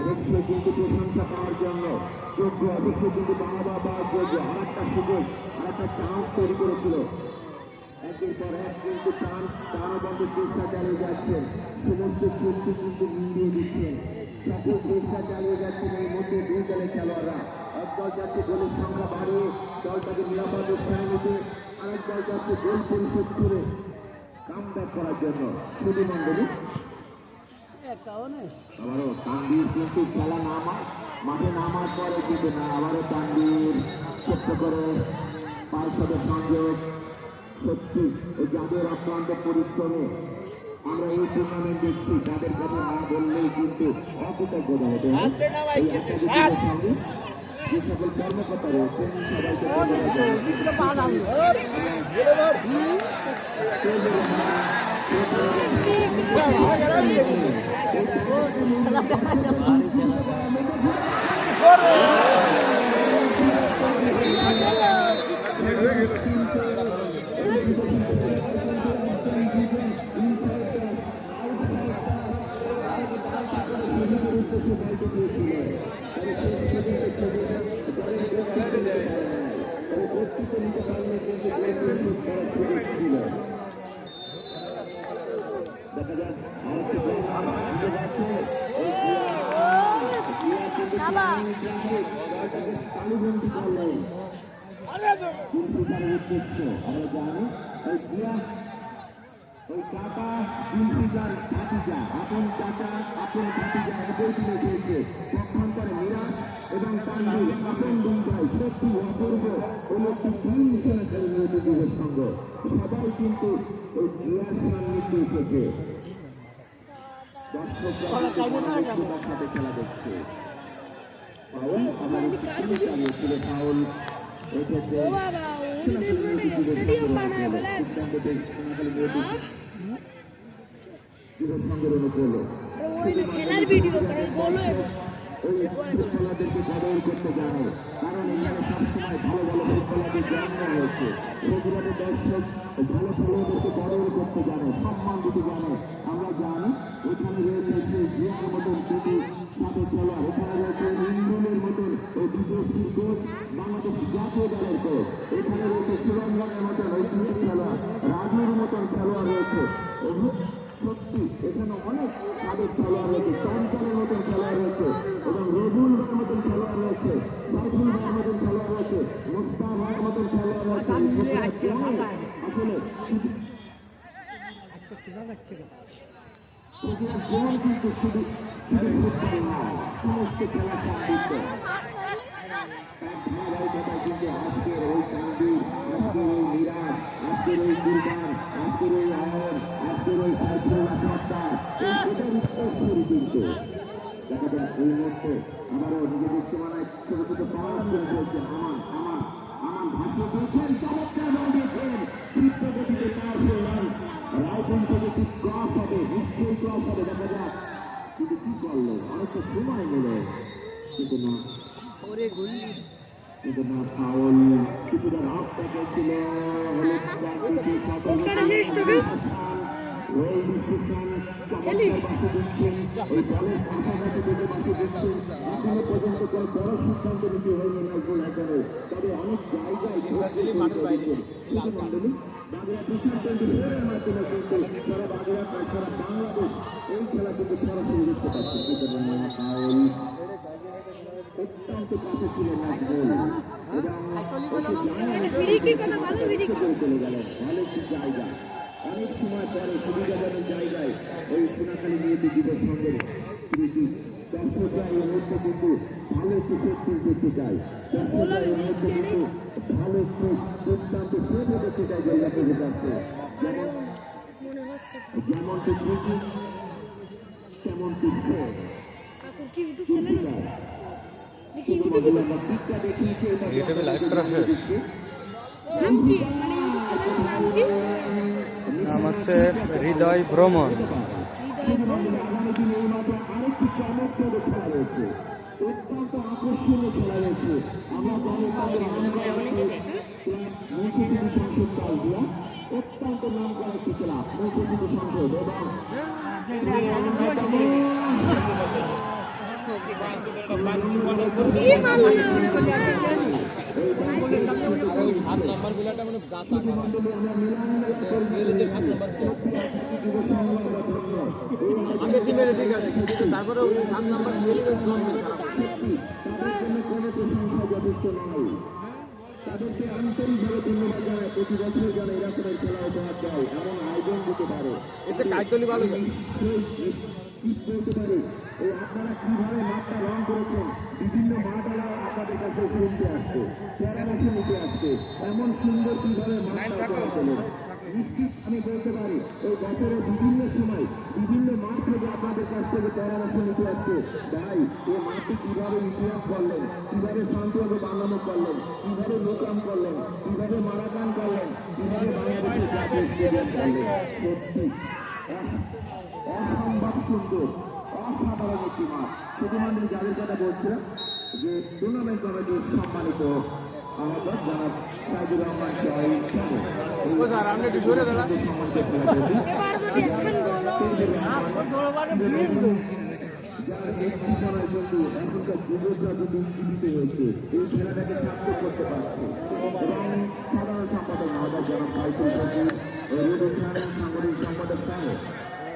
অবশ্যই কিন্তু প্রশংসা পাওয়ার জন্য যোগ্য অবশ্যই কিন্তু বাবা পাওয়ার যোগ্য আর একটা সুযোগ আর একটা চান্স তৈরি করেছিল একের পর এক কিন্তু টান টানো বন্ধ চেষ্টা চালিয়ে যাচ্ছেন। সমস্ত শক্তি কিন্তু মিলিয়ে দিচ্ছেন। সকল চেষ্টা চালিয়ে যাচ্ছেন এই মধ্যে দুই দলের খেলোয়াড়রা। এক দল যাচ্ছে গোলের সংখ্যা বাড়িয়ে, দলটাকে নিরাপদ স্থানে নিতে। আরেক দল যাচ্ছে গোল পরিশোধ করে কাম করার জন্য। শুধু মন্ডলী আবারও তানবীর কিন্তু খেলা নামা, মাঠে নামার পরে কিন্তু না, আবারও তানবীর ছোট্ট করে পায়ের সাথে সংযোগ। সত্যি যাদের অক্লান্ত পরিশ্রমে আমরা এই টুর্নামেন্ট দেখছি তাদের কথা না বললেই কিন্তু অকৃতজ্ঞতা হতে যে সকল কর্মকর্তা রয়েছেন সবাইকে ধন্যবাদ জানাই। দেখা যাক আরেকটি গোল আসতে যাচ্ছে। এই দলটাকে তালুবন্দি করলেন জুলফিকারের উদ্দেশ্য আমরা জানি ওই জিয়া ওই কাকা জুলফিকার ভাতিজা আপন চাচা আপন ভাতিজা একই তুলে দিয়েছে এবং আপন দুই সত্যি অপূর্ব ওই একটি তিন জনে খেলে নিয়ত সঙ্গ সবাই কিন্তু ওই জিয়ার সান্নিধ্যে এসেছে দর্শকরা কিন্তু খেলা দেখছে ফাউল আবার স্টিল চালিয়েছিল ফাউল এক্ষেত্রে স্টেডিয়াম বানায় যুব সংঘের অনুকূল খেলার ভিডিও করে গোল। ওই ফুটবলারদেরকে কদর করতে জানে। কারণ এখানে সবসময় ভালো ভালো ফুটবলারদের জন্ম হয়েছে। রেগুলারের দর্শক ভালো খেলোয়াড়দেরকে কদর করতে জানে, সম্মান দিতে জানে। আমরা জানি এখানে রয়েছে জিয়ার মতন দুটি সাথে খেলোয়াড়। এখানে রয়েছে ইন্দুলের মতন ওই বিদেশি কোচ, বাংলাদেশ জাতীয় দলের কোচ। এখানে রয়েছে সুরঞ্জনের মতন দুটি খেলোয়াড়। রাজুর মতন খেলোয়াড় রয়েছে। সত্যি, এখানে অনেক সাবেক খেলোয়াড় রয়েছে চঞ্চলের মতন খেলোয়াড় রয়েছে এবং রবুল ভাইয়ের মতন খেলোয়াড় রয়েছে সাইফুল ভাইয়ের মতন খেলোয়াড় রয়েছে মুস্তা ভাইয়ের মতন খেলোয়াড় রয়েছে আসলে শুধু- প্রতিটা কিন্তু শুধু শুধু ফুটবল নয় সমস্ত খেলা কিন্তু আজকের ওই তানবীর আজকের ওই মিরাজ আজকের ওই কুরবান আজকের ওই আয়ন আজকের ওই সাইফুল্লাহ সত্তার এই এটার উত্তরসূরি কিন্তু দেখা যাক এই মুহূর্তে আবারও নিজেদের সীমানায় ছোট ছোট পাওয়ার করে ফেলছেন আমান আমান আমান ভাসিয়ে দিয়েছেন চমৎকার বল দিয়েছেন। তীব্র গতিতে পাওয়ারফুল রান রায়পুর থেকে কি ক্রস হবে নিশ্চয়ই ক্রস হবে দেখা যাক। কিন্তু কি করল? অনেকটা সময় নিল। কিন্তু না। কিন্তু না ফাউল কিছুটা রাফ প্যাকেজ ছিল। হলুদ এখনও পর্যন্ত কোনো বড় সিদ্ধান্ত নিতে হয়নি নাজমুল হাসানের তবে অনেক জায়গায় মন্ডলী বাংলা ভীষণ টোয়েন্টি মাধ্যমে কিন্তু সারা বাংলা সারা বাংলাদেশ এই খেলা কিন্তু সরাসরি দেখতে পাচ্ছে কিন্তু না ফাউল অত্যন্ত কাছে ছিল নাজমুল এবং ফ্রি কিক না ভালো ফ্রি কিক চলে গেলেন ভালো একটি জায়গা অনেক সময় পরে সুবিধাজনক জায়গায় ওই সোনাখালী নিয়ে যুব সঙ্গে প্রীতি দর্শকরা এই মুহূর্তে কিন্তু ভালো সেট দেখতে চায়। দর্শকরা এই মুহূর্তে কিন্তু ভালো দুর্দান্ত সেট দেখতে চায় গোল্লাপের কাছে মনে যেমনটি প্রীতি তেমনটি সেট কাকুর কি ইউটিউব চ্যানেল আছে দেখি ইউটিউবে করতেছে? পিকটা এটা ইউটিউবে লাইভ করা শেষ। নাম কি মানে ইউটিউব চ্যানেলের নাম কি হচ্ছে হৃদয় ভ্রমণ অত্যন্ত নাম করা একটি ক্লাব মৌসুমী সংসদ এবং কি মারলো রে বাবা? আগের টিমের ঠিক আছে কিন্তু তারপরে ওই সাত নাম্বার তাদেরকে আন্তরিকভাবে ধন্যবাদ জানায় প্রতি বছর যেন এরকমের খেলা উপহার দেয় এমন আয়োজন দিতে পারে। এতে কাইতলি ভালো নিশ্চিত বলতে পারি এই আপনারা কীভাবে মাঠটা রং করেছেন? বিভিন্ন মাঠেরা আপনাদের কাছে শুনতে আসছে পরামর্শ নিতে আসছে। এমন সুন্দর কীভাবে মাঠটা করেছিলেন নিশ্চিত আমি বলতে পারি এই বছরের বিভিন্ন সময় বিভিন্ন মাঠ থেকে আপনাদের কাছ থেকে পরামর্শ নিতে আসছে। ভাই এই মাঠটি কীভাবে ইতিহাস করলেন? কীভাবে শান্তিভাবে বানানো করলেন? কীভাবে মোকাম করলেন? কীভাবে মারাকান করলেন? কীভাবে বাংলাদেশের সত্যি সুন্দর অসাধারণ একটি মাঠ শুধুমাত্র যাদের কথা বলছিলাম যে টুর্নামেন্ট কমিটির সম্মানিত আমাদের যারা সাইদুর রহমান জয় জন্য এখনকার যুবকরা যদি জীবিত হয়েছে এই খেলাটাকে সার্থক করতে পারছে। এবং সাধারণ সম্পাদক সাংগঠনিক সম্পাদক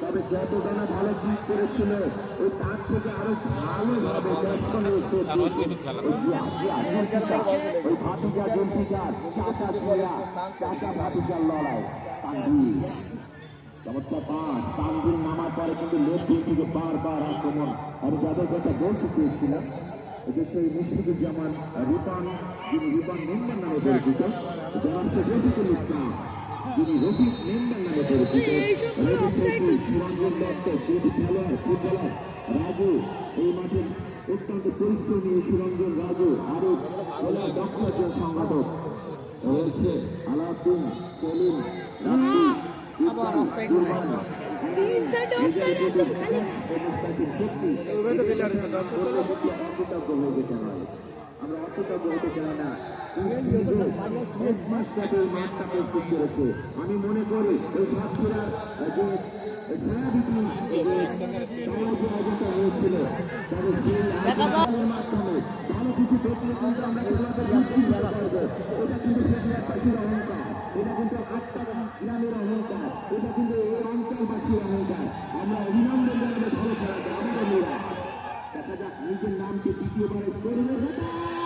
তবে যত দানা ভালো দিক করেছিল ওই তার থেকে আরও ভালোভাবে ওই ভাতিজা জুলফিকার চাচা জিয়া চাচা ভাতিজার লড়াই। তানভীর। চমৎকার পাস। তানভীর নামার পরে কিন্তু লেফট দিক থেকে বারবার আক্রমণ। আমি যাদের কথা বলতে চেয়েছিলাম যে সেই মুশফিকুজ্জামান রিপান যিনি রিপান মেম্বার নামে পরিচিত ইসলাম। যিনি রফিক মেম্বার নামে পরিচিত দত্ত খেলোয়াড় ফুটবলার রাজু এই মাঠে অত্যন্ত পরিশ্রমী সুরঞ্জন রাজু আরও খেলার দক্ষ একজন সংগঠক রয়েছে আলাউদ্দিন সেলিম আবার offside ইকবাল, নাই। তিন সাইডে অফসাইড একদম খালি। সত্যি। হয়ে হয় আমরা অকৃতজ্ঞ হতে চাই না। আমি মনে করি এই সাতক্ষীরার যে হয়েছিল মাধ্যমে ভালো কিছু দেখলে কিন্তু আমরা এটা কিন্তু অহংকার এটা কিন্তু আটটা গ্রামের অহংকার এটা কিন্তু এই অঞ্চলবাসীর অহংকার আমরা অভিনন্দন জানাব ভালো খেলাতে আমাদের মেয়েরা দেখা যাক নিজের নামকে দ্বিতীয়বারের করবে